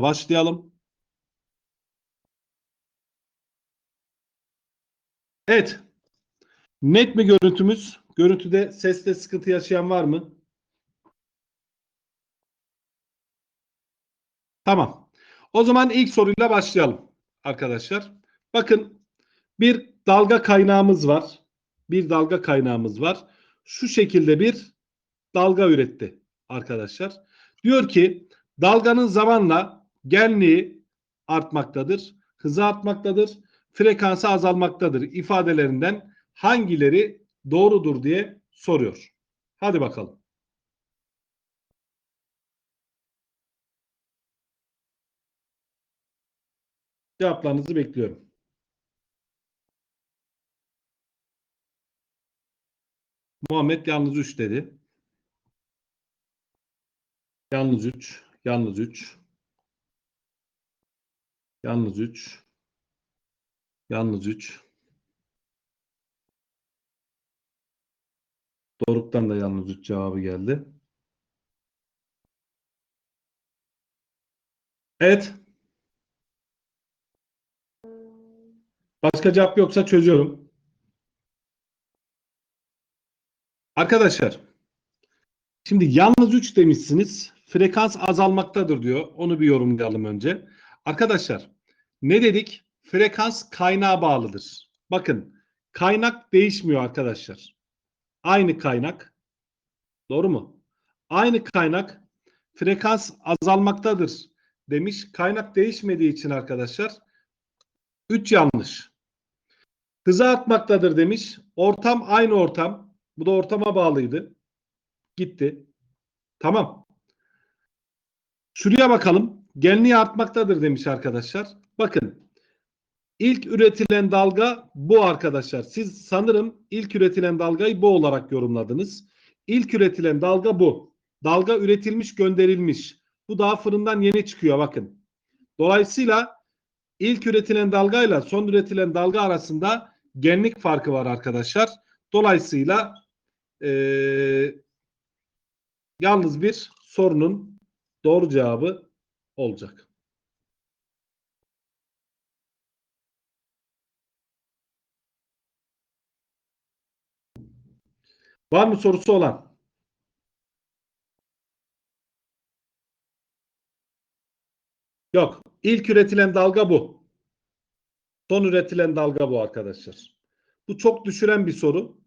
başlayalım. Evet. Net mi görüntümüz? Görüntüde seste sıkıntı yaşayan var mı? Tamam. O zaman ilk soruyla başlayalım arkadaşlar. Bakın bir dalga kaynağımız var. Bir dalga kaynağımız var. Şu şekilde bir dalga üretti arkadaşlar. Diyor ki dalganın zamanla genliği artmaktadır, hızı artmaktadır, frekansı azalmaktadır ifadelerinden hangileri doğrudur diye soruyor. Hadi bakalım. Cevaplarınızı bekliyorum. Muhammed yalnız 3 dedi. Yalnız 3, yalnız 3. Yalnız 3. Yalnız 3. Doruk'tan da yalnız 3 cevabı geldi. Evet. Başka cevap yoksa çözüyorum. Arkadaşlar şimdi yalnız 3 demişsiniz. Frekans azalmaktadır diyor. Onu bir yorumlayalım önce. Arkadaşlar ne dedik? Frekans kaynağa bağlıdır. Bakın kaynak değişmiyor arkadaşlar. Aynı kaynak. Doğru mu? Aynı kaynak frekans azalmaktadır demiş. Kaynak değişmediği için arkadaşlar 3 yanlış. Hızı artmaktadır demiş. Ortam aynı ortam. Bu da ortama bağlıydı. Gitti. Tamam. Şuraya bakalım. Genliği artmaktadır demiş arkadaşlar. Bakın. İlk üretilen dalga bu arkadaşlar. Siz sanırım ilk üretilen dalgayı bu olarak yorumladınız. İlk üretilen dalga bu. Dalga üretilmiş gönderilmiş. Bu daha fırından yeni çıkıyor bakın. Dolayısıyla ilk üretilen dalgayla son üretilen dalga arasında genlik farkı var arkadaşlar. Dolayısıyla ee, yalnız bir sorunun doğru cevabı olacak. Var mı sorusu olan? Yok. İlk üretilen dalga bu. Son üretilen dalga bu arkadaşlar. Bu çok düşüren bir soru.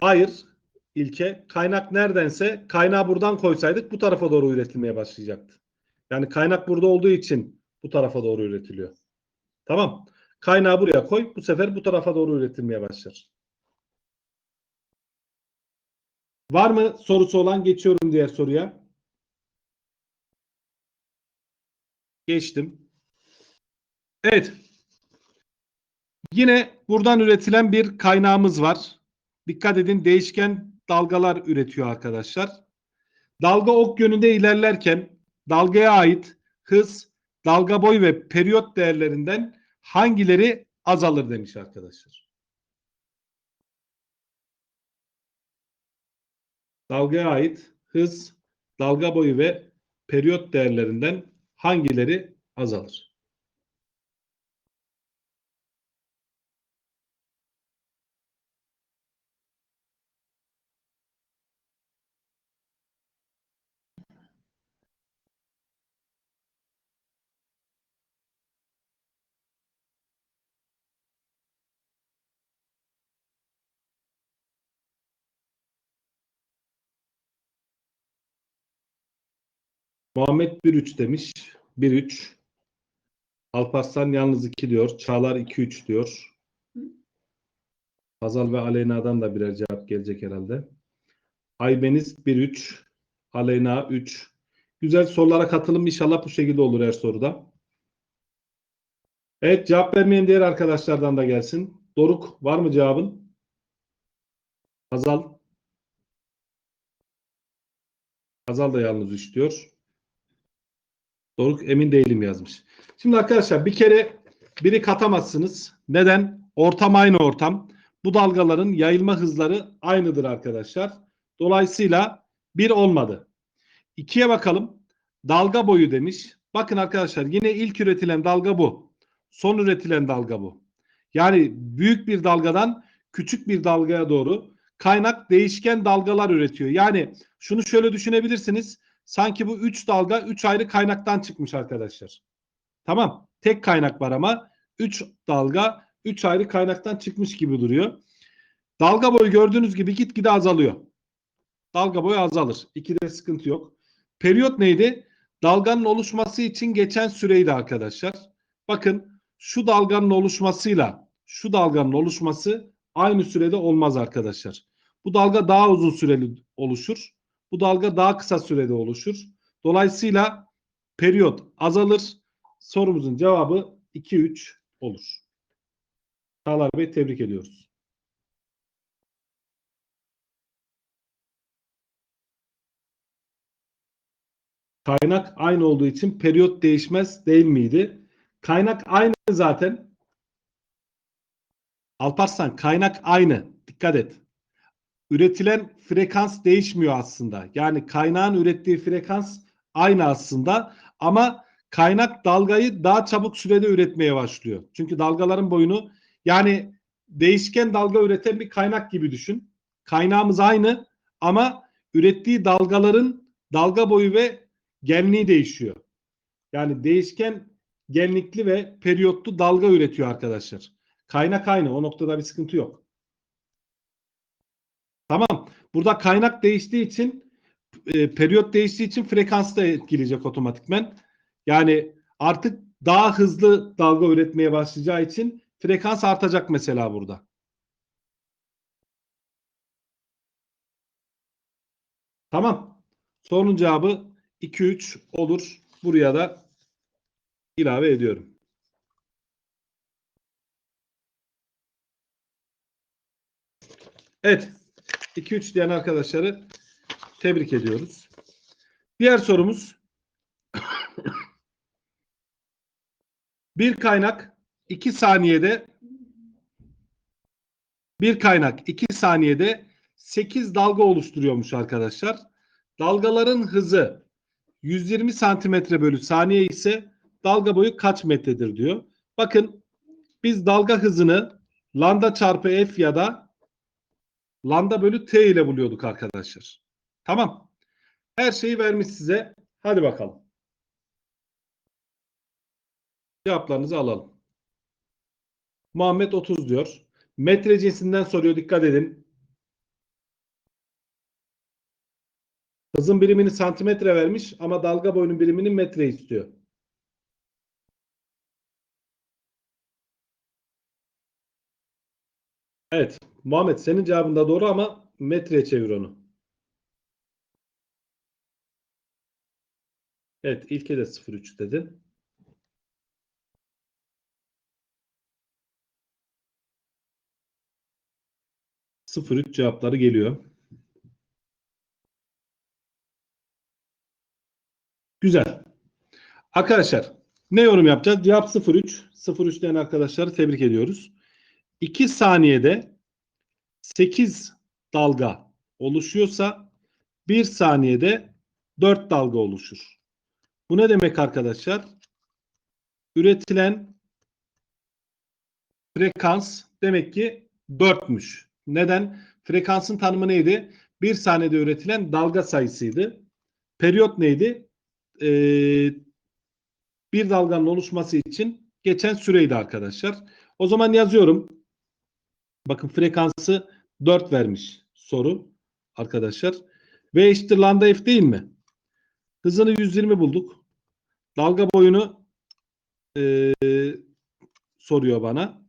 Hayır. İlke. Kaynak neredense kaynağı buradan koysaydık bu tarafa doğru üretilmeye başlayacaktı. Yani kaynak burada olduğu için bu tarafa doğru üretiliyor. Tamam. Kaynağı buraya koy. Bu sefer bu tarafa doğru üretilmeye başlar. Var mı sorusu olan? Geçiyorum diğer soruya. Geçtim. Evet. Yine buradan üretilen bir kaynağımız var. Dikkat edin değişken dalgalar üretiyor arkadaşlar. Dalga ok yönünde ilerlerken dalgaya ait hız, dalga boyu ve periyot değerlerinden hangileri azalır demiş arkadaşlar. Dalgaya ait hız, dalga boyu ve periyot değerlerinden hangileri azalır? Muhammed 1-3 demiş. 1-3. Alparslan yalnız 2 diyor. Çağlar 2-3 diyor. Hazal ve Aleyna'dan da birer cevap gelecek herhalde. Aybeniz 1-3. Aleyna 3. Güzel sorulara katılım inşallah bu şekilde olur her soruda. Evet cevap vermeyen diğer arkadaşlardan da gelsin. Doruk var mı cevabın? Hazal. Hazal da yalnız 3 diyor. Doruk emin değilim yazmış. Şimdi arkadaşlar bir kere biri katamazsınız. Neden? Ortam aynı ortam. Bu dalgaların yayılma hızları aynıdır arkadaşlar. Dolayısıyla bir olmadı. İkiye bakalım. Dalga boyu demiş. Bakın arkadaşlar yine ilk üretilen dalga bu. Son üretilen dalga bu. Yani büyük bir dalgadan küçük bir dalgaya doğru kaynak değişken dalgalar üretiyor. Yani şunu şöyle düşünebilirsiniz. Sanki bu 3 dalga 3 ayrı kaynaktan çıkmış arkadaşlar. Tamam. Tek kaynak var ama 3 dalga 3 ayrı kaynaktan çıkmış gibi duruyor. Dalga boyu gördüğünüz gibi gitgide azalıyor. Dalga boyu azalır. İkide sıkıntı yok. Periyot neydi? Dalganın oluşması için geçen süreydi arkadaşlar. Bakın şu dalganın oluşmasıyla şu dalganın oluşması aynı sürede olmaz arkadaşlar. Bu dalga daha uzun süreli oluşur. Bu dalga daha kısa sürede oluşur. Dolayısıyla periyot azalır. Sorumuzun cevabı 2-3 olur. Çağlar Bey tebrik ediyoruz. Kaynak aynı olduğu için periyot değişmez değil miydi? Kaynak aynı zaten. Alparslan kaynak aynı. Dikkat et. Üretilen frekans değişmiyor aslında. Yani kaynağın ürettiği frekans aynı aslında ama kaynak dalgayı daha çabuk sürede üretmeye başlıyor. Çünkü dalgaların boyunu yani değişken dalga üreten bir kaynak gibi düşün. Kaynağımız aynı ama ürettiği dalgaların dalga boyu ve genliği değişiyor. Yani değişken genlikli ve periyotlu dalga üretiyor arkadaşlar. Kaynak aynı. O noktada bir sıkıntı yok. Burada kaynak değiştiği için e, periyot değiştiği için frekans da etkileyecek otomatikmen. Yani artık daha hızlı dalga üretmeye başlayacağı için frekans artacak mesela burada. Tamam. Sorunun cevabı 2-3 olur. Buraya da ilave ediyorum. Evet. 2-3 diyen arkadaşları tebrik ediyoruz. Diğer sorumuz bir kaynak 2 saniyede bir kaynak 2 saniyede 8 dalga oluşturuyormuş arkadaşlar. Dalgaların hızı 120 santimetre bölü saniye ise dalga boyu kaç metredir diyor. Bakın biz dalga hızını lambda çarpı f ya da lambda bölü t ile buluyorduk arkadaşlar. Tamam. Her şeyi vermiş size. Hadi bakalım. Cevaplarınızı alalım. Muhammed 30 diyor. Metre cinsinden soruyor. Dikkat edin. Hızın birimini santimetre vermiş ama dalga boyunun birimini metre istiyor. Evet. Muhammed senin cevabın da doğru ama metreye çevir onu. Evet. İlke de 0,3 dedi. Sıfır üç cevapları geliyor. Güzel. Arkadaşlar ne yorum yapacağız? Cevap 03. 03 diyen arkadaşları tebrik ediyoruz. 2 saniyede 8 dalga oluşuyorsa 1 saniyede 4 dalga oluşur. Bu ne demek arkadaşlar? Üretilen frekans demek ki 4'müş. Neden? Frekansın tanımı neydi? 1 saniyede üretilen dalga sayısıydı. Periyot neydi? Ee, bir dalganın oluşması için geçen süreydi arkadaşlar. O zaman yazıyorum. Bakın frekansı 4 vermiş soru arkadaşlar. V eşittir lambda f değil mi? Hızını 120 bulduk. Dalga boyunu e, soruyor bana.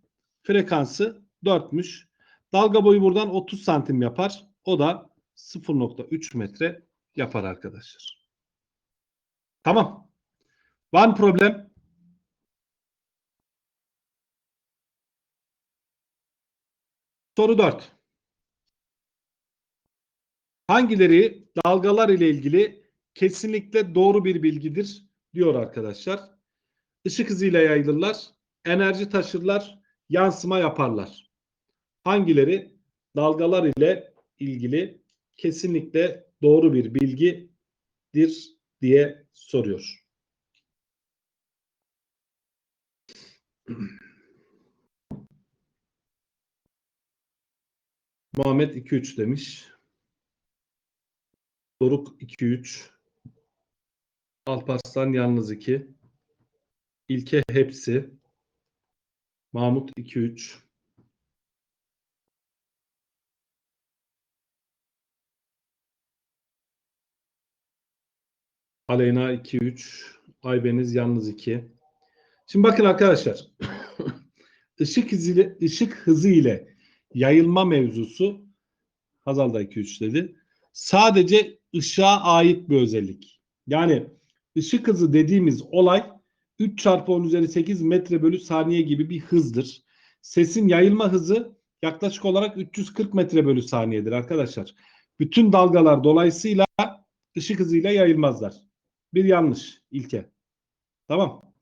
Frekansı 4'müş. Dalga boyu buradan 30 santim yapar. O da 0.3 metre yapar arkadaşlar. Tamam. Var problem? Soru 4. Hangileri dalgalar ile ilgili kesinlikle doğru bir bilgidir diyor arkadaşlar. Işık hızıyla yayılırlar, enerji taşırlar, yansıma yaparlar. Hangileri dalgalar ile ilgili kesinlikle doğru bir bilgi kaçtir diye soruyor. Muhammed 2-3 demiş. Doruk 2-3. Alparslan yalnız 2. İlke hepsi. Mahmut 2-3. Aleyna 2-3. Aybeniz yalnız 2. Şimdi bakın arkadaşlar. Işık hızı, ışık hızı ile yayılma mevzusu Hazal da 2-3 dedi. Sadece ışığa ait bir özellik. Yani ışık hızı dediğimiz olay 3 çarpı 10 üzeri 8 metre bölü saniye gibi bir hızdır. Sesin yayılma hızı yaklaşık olarak 340 metre bölü saniyedir arkadaşlar. Bütün dalgalar dolayısıyla ışık hızıyla yayılmazlar. Bir yanlış ilke. Tamam.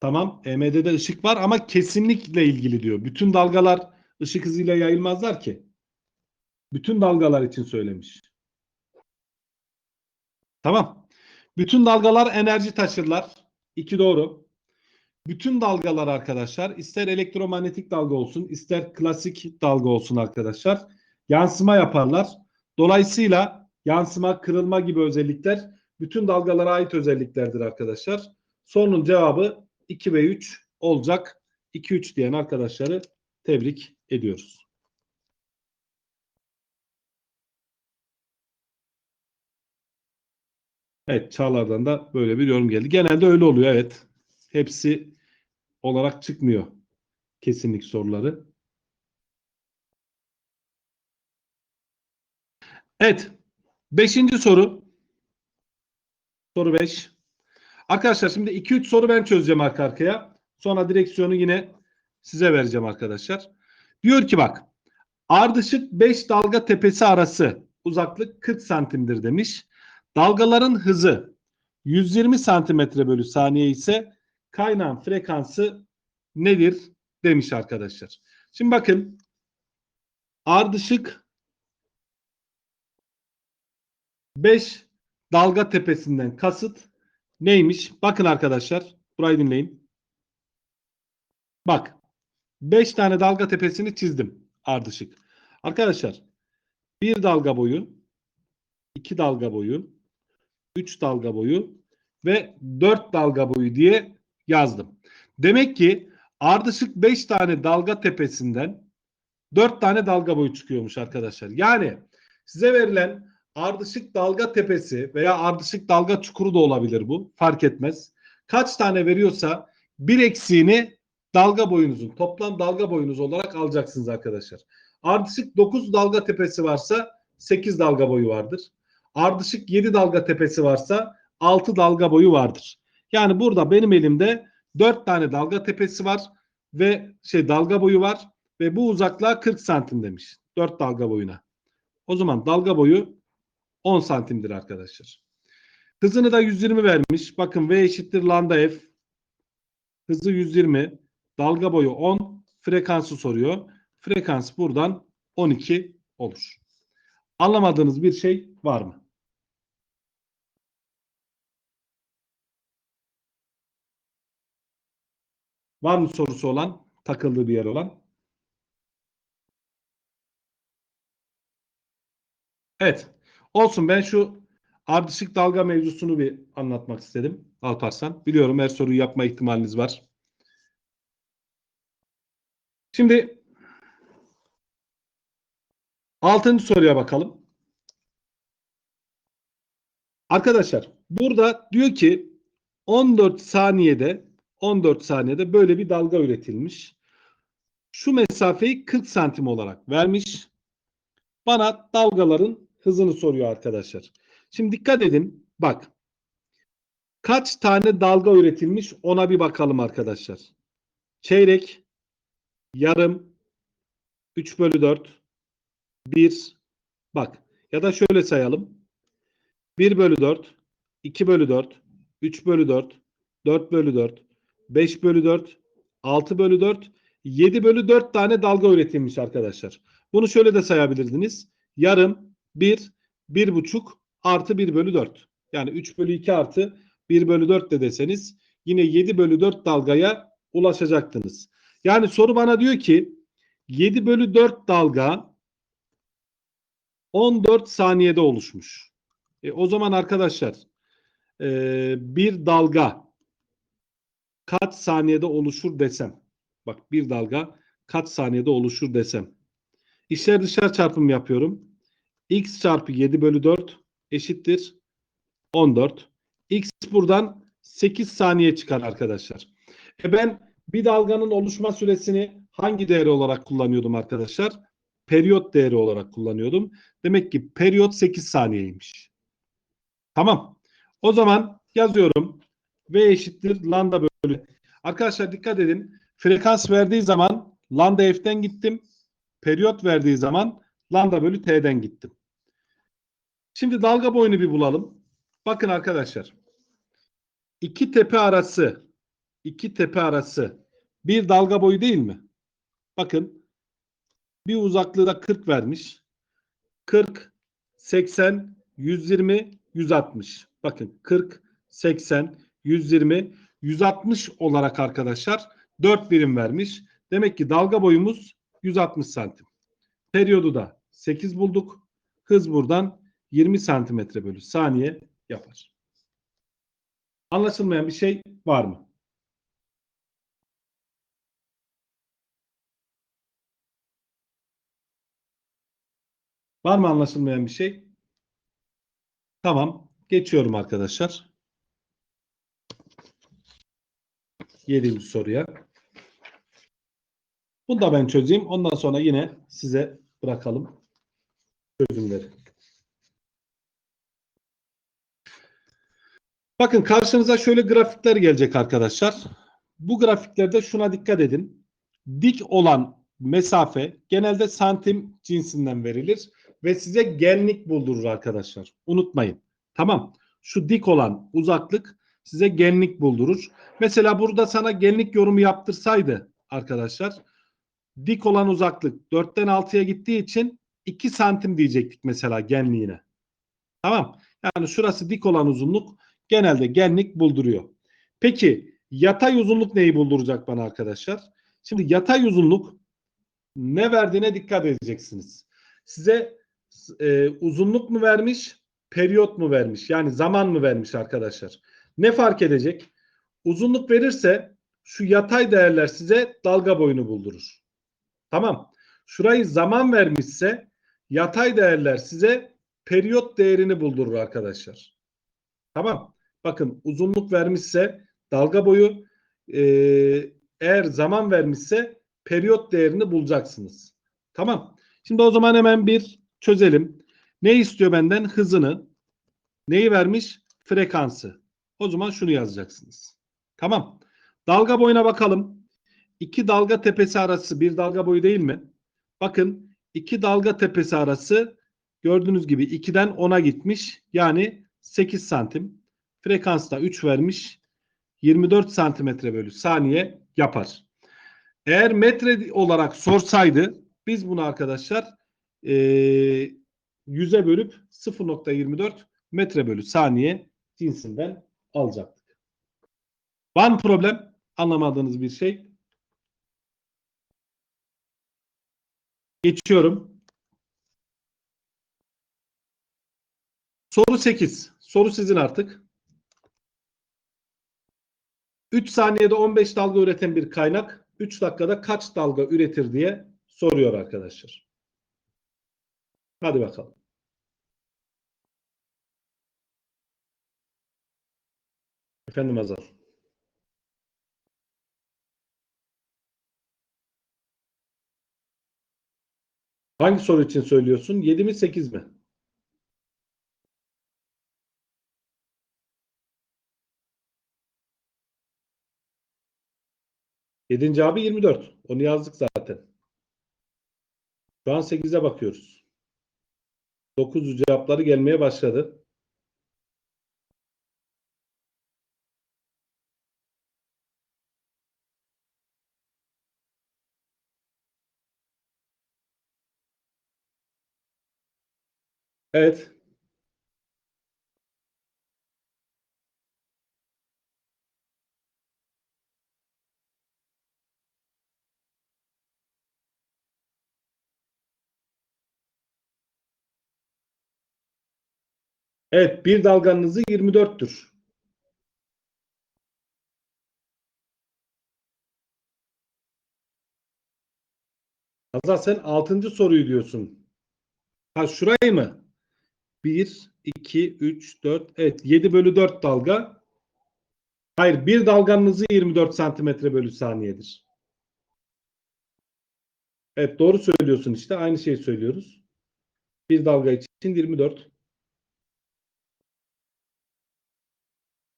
Tamam. EMD'de ışık var ama kesinlikle ilgili diyor. Bütün dalgalar ışık hızıyla yayılmazlar ki. Bütün dalgalar için söylemiş. Tamam. Bütün dalgalar enerji taşırlar. İki doğru. Bütün dalgalar arkadaşlar ister elektromanyetik dalga olsun ister klasik dalga olsun arkadaşlar yansıma yaparlar. Dolayısıyla yansıma, kırılma gibi özellikler bütün dalgalara ait özelliklerdir arkadaşlar. Sorunun cevabı 2 ve 3 olacak. 2-3 diyen arkadaşları tebrik ediyoruz. Evet Çağlar'dan da böyle bir yorum geldi. Genelde öyle oluyor evet. Hepsi olarak çıkmıyor kesinlik soruları. Evet. Beşinci soru. Soru 5. Arkadaşlar şimdi 2-3 soru ben çözeceğim arka arkaya. Sonra direksiyonu yine size vereceğim arkadaşlar. Diyor ki bak ardışık 5 dalga tepesi arası uzaklık 40 santimdir demiş. Dalgaların hızı 120 santimetre bölü saniye ise kaynağın frekansı nedir demiş arkadaşlar. Şimdi bakın ardışık 5 dalga tepesinden kasıt neymiş? Bakın arkadaşlar burayı dinleyin. Bak 5 tane dalga tepesini çizdim ardışık. Arkadaşlar bir dalga boyu, iki dalga boyu, 3 dalga boyu ve 4 dalga boyu diye yazdım. Demek ki ardışık 5 tane dalga tepesinden 4 tane dalga boyu çıkıyormuş arkadaşlar. Yani size verilen ardışık dalga tepesi veya ardışık dalga çukuru da olabilir bu. Fark etmez. Kaç tane veriyorsa bir eksiğini dalga boyunuzun toplam dalga boyunuz olarak alacaksınız arkadaşlar. Ardışık 9 dalga tepesi varsa 8 dalga boyu vardır. Ardışık 7 dalga tepesi varsa 6 dalga boyu vardır. Yani burada benim elimde 4 tane dalga tepesi var ve şey dalga boyu var ve bu uzaklığa 40 santim demiş. 4 dalga boyuna. O zaman dalga boyu 10 santimdir arkadaşlar. Hızını da 120 vermiş. Bakın V eşittir lambda F. Hızı 120. Dalga boyu 10. Frekansı soruyor. Frekans buradan 12 olur. Anlamadığınız bir şey var mı? Var mı sorusu olan? Takıldığı bir yer olan? Evet. Olsun ben şu ardışık dalga mevzusunu bir anlatmak istedim Alparslan. Biliyorum her soruyu yapma ihtimaliniz var. Şimdi altıncı soruya bakalım. Arkadaşlar burada diyor ki 14 saniyede 14 saniyede böyle bir dalga üretilmiş. Şu mesafeyi 40 santim olarak vermiş. Bana dalgaların hızını soruyor arkadaşlar. Şimdi dikkat edin. Bak. Kaç tane dalga üretilmiş ona bir bakalım arkadaşlar. Çeyrek, yarım, 3 bölü 4, 1, bak ya da şöyle sayalım. 1 bölü 4, 2 bölü 4, 3 bölü 4, 4 bölü 4, 5 bölü 4, 6 bölü 4, 7 bölü 4 tane dalga üretilmiş arkadaşlar. Bunu şöyle de sayabilirdiniz. Yarım, 1, 1,5 artı 1 bölü 4. Yani 3 bölü 2 artı 1 bölü 4 de deseniz yine 7 bölü 4 dalgaya ulaşacaktınız. Yani soru bana diyor ki 7 bölü 4 dalga 14 saniyede oluşmuş. E, o zaman arkadaşlar e, bir dalga kaç saniyede oluşur desem. Bak bir dalga kaç saniyede oluşur desem. İçler dışarı çarpım yapıyorum. x çarpı 7 bölü 4 eşittir 14. x buradan 8 saniye çıkar arkadaşlar. E ben bir dalganın oluşma süresini hangi değeri olarak kullanıyordum arkadaşlar? Periyot değeri olarak kullanıyordum. Demek ki periyot 8 saniyeymiş. Tamam. O zaman yazıyorum. V eşittir lambda bölü. Arkadaşlar dikkat edin. Frekans verdiği zaman lambda f'ten gittim. Periyot verdiği zaman lambda bölü t'den gittim. Şimdi dalga boyunu bir bulalım. Bakın arkadaşlar. İki tepe arası iki tepe arası bir dalga boyu değil mi? Bakın bir uzaklığı da 40 vermiş. 40, 80, 120, 160. Bakın 40, 80, 120, 160 olarak arkadaşlar 4 birim vermiş. Demek ki dalga boyumuz 160 santim. Periyodu da 8 bulduk. Hız buradan 20 santimetre bölü saniye yapar. Anlaşılmayan bir şey var mı? Var mı anlaşılmayan bir şey? Tamam. Geçiyorum arkadaşlar. Yedinci soruya. Bunu da ben çözeyim. Ondan sonra yine size bırakalım çözümleri. Bakın karşınıza şöyle grafikler gelecek arkadaşlar. Bu grafiklerde şuna dikkat edin. Dik olan mesafe genelde santim cinsinden verilir ve size genlik buldurur arkadaşlar. Unutmayın. Tamam. Şu dik olan uzaklık size genlik buldurur. Mesela burada sana genlik yorumu yaptırsaydı arkadaşlar dik olan uzaklık 4'ten 6'ya gittiği için 2 santim diyecektik mesela genliğine. Tamam. Yani şurası dik olan uzunluk genelde genlik bulduruyor. Peki yatay uzunluk neyi bulduracak bana arkadaşlar? Şimdi yatay uzunluk ne verdiğine dikkat edeceksiniz. Size e, uzunluk mu vermiş, periyot mu vermiş? Yani zaman mı vermiş arkadaşlar? Ne fark edecek? Uzunluk verirse şu yatay değerler size dalga boyunu buldurur. Tamam. Şurayı zaman vermişse yatay değerler size periyot değerini buldurur arkadaşlar. Tamam. Bakın uzunluk vermişse dalga boyu e, eğer zaman vermişse periyot değerini bulacaksınız. Tamam. Şimdi o zaman hemen bir çözelim. Ne istiyor benden? Hızını. Neyi vermiş? Frekansı. O zaman şunu yazacaksınız. Tamam. Dalga boyuna bakalım. İki dalga tepesi arası bir dalga boyu değil mi? Bakın iki dalga tepesi arası gördüğünüz gibi 2'den 10'a gitmiş. Yani 8 santim. Frekans da 3 vermiş. 24 santimetre bölü saniye yapar. Eğer metre olarak sorsaydı biz bunu arkadaşlar e, 100'e bölüp 0.24 metre bölü saniye cinsinden alacaktık. Var problem? Anlamadığınız bir şey? Geçiyorum. Soru 8. Soru sizin artık. 3 saniyede 15 dalga üreten bir kaynak 3 dakikada kaç dalga üretir diye soruyor arkadaşlar. Hadi bakalım. Efendim Azal. Hangi soru için söylüyorsun? 7 mi 8 mi? Yedinci abi 24. Onu yazdık zaten. Şu an 8'e bakıyoruz. 9 cevapları gelmeye başladı. Evet. Evet, bir dalganın hızı 24'tür. Hazal sen 6. soruyu diyorsun. Ha şurayı mı? 1, 2, 3, 4. Evet 7 bölü 4 dalga. Hayır bir dalganın hızı 24 santimetre bölü saniyedir. Evet doğru söylüyorsun işte. Aynı şeyi söylüyoruz. Bir dalga için 24.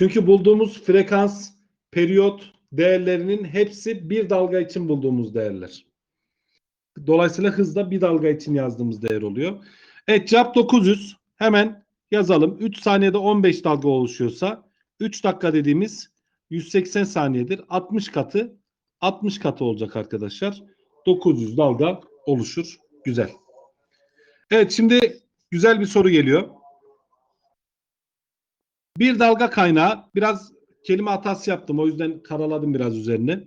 Çünkü bulduğumuz frekans, periyot değerlerinin hepsi bir dalga için bulduğumuz değerler. Dolayısıyla hızda bir dalga için yazdığımız değer oluyor. Evet cevap 900. Hemen yazalım. 3 saniyede 15 dalga oluşuyorsa 3 dakika dediğimiz 180 saniyedir. 60 katı 60 katı olacak arkadaşlar. 900 dalga oluşur. Güzel. Evet şimdi güzel bir soru geliyor. Bir dalga kaynağı biraz kelime hatası yaptım. O yüzden karaladım biraz üzerine.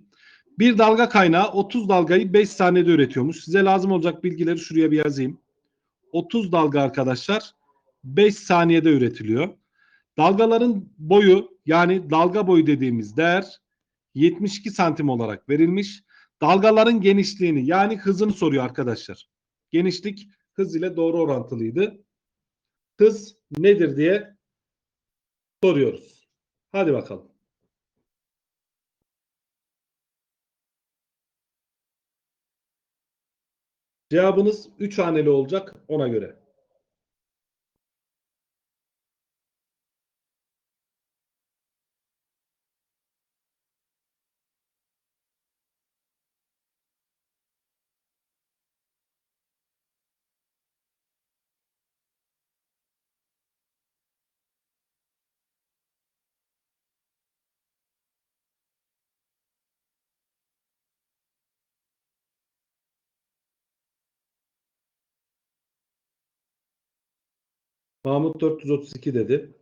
Bir dalga kaynağı 30 dalgayı 5 saniyede üretiyormuş. Size lazım olacak bilgileri şuraya bir yazayım. 30 dalga arkadaşlar 5 saniyede üretiliyor. Dalgaların boyu yani dalga boyu dediğimiz değer 72 santim olarak verilmiş. Dalgaların genişliğini yani hızını soruyor arkadaşlar. Genişlik hız ile doğru orantılıydı. Hız nedir diye soruyoruz. Hadi bakalım. Cevabınız 3 haneli olacak ona göre. Mahmut 432 dedi.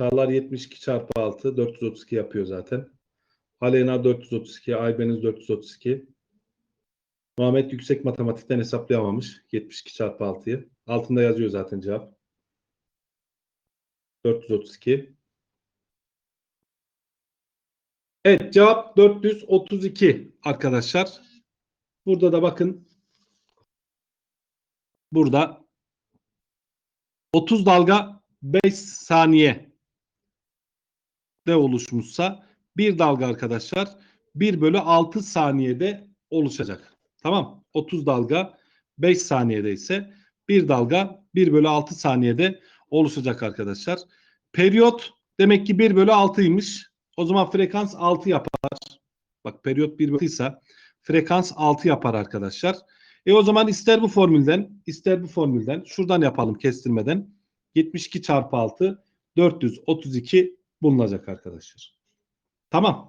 Çağlar 72 çarpı 6 432 yapıyor zaten. Aleyna 432, Aybeniz 432. Muhammed yüksek matematikten hesaplayamamış. 72 çarpı 6'yı. Altında yazıyor zaten cevap. 432. Evet cevap 432 arkadaşlar. Burada da bakın. Burada 30 dalga 5 saniye de oluşmuşsa bir dalga arkadaşlar 1 bölü 6 saniyede oluşacak. Tamam. 30 dalga 5 saniyede ise bir dalga 1 bölü 6 saniyede oluşacak arkadaşlar. Periyot demek ki 1 bölü 6'ymış. O zaman frekans 6 yapar. Bak periyot 1 bölü 6 ise frekans 6 yapar arkadaşlar. E o zaman ister bu formülden ister bu formülden şuradan yapalım kestirmeden 72 çarpı 6 432 bulunacak arkadaşlar. Tamam.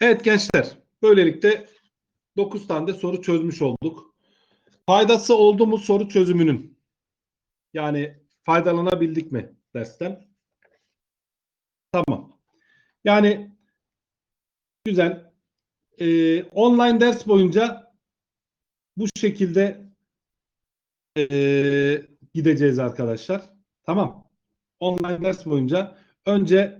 Evet gençler böylelikle 9 tane de soru çözmüş olduk. Faydası oldu mu soru çözümünün? Yani faydalanabildik mi dersten? Tamam. Yani güzel. Ee, online ders boyunca bu şekilde ee, gideceğiz arkadaşlar. Tamam. Online ders boyunca önce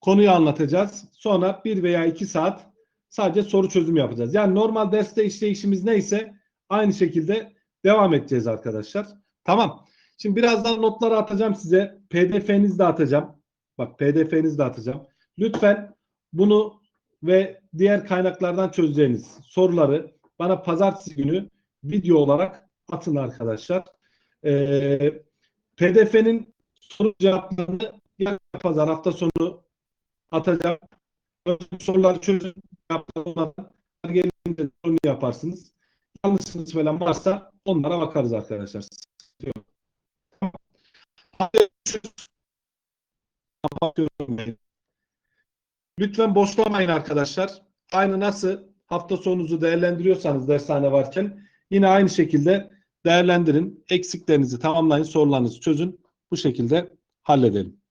konuyu anlatacağız. Sonra bir veya iki saat sadece soru çözüm yapacağız. Yani normal derste işleyişimiz neyse aynı şekilde devam edeceğiz arkadaşlar. Tamam. Şimdi birazdan notları atacağım size. PDF'nizi de atacağım. Bak PDF'nizi de atacağım. Lütfen bunu ve diğer kaynaklardan çözeceğiniz soruları bana pazartesi günü video olarak atın arkadaşlar. Ee, PDF'nin soru cevaplarını pazar hafta sonu atacağım. Soruları çözün. Gelince sorunu yaparsınız. Yanlışınız falan varsa onlara bakarız arkadaşlar. Lütfen boşlamayın arkadaşlar. Aynı nasıl hafta sonunuzu değerlendiriyorsanız dershane varken yine aynı şekilde değerlendirin. Eksiklerinizi tamamlayın. Sorularınızı çözün. Bu şekilde halledelim.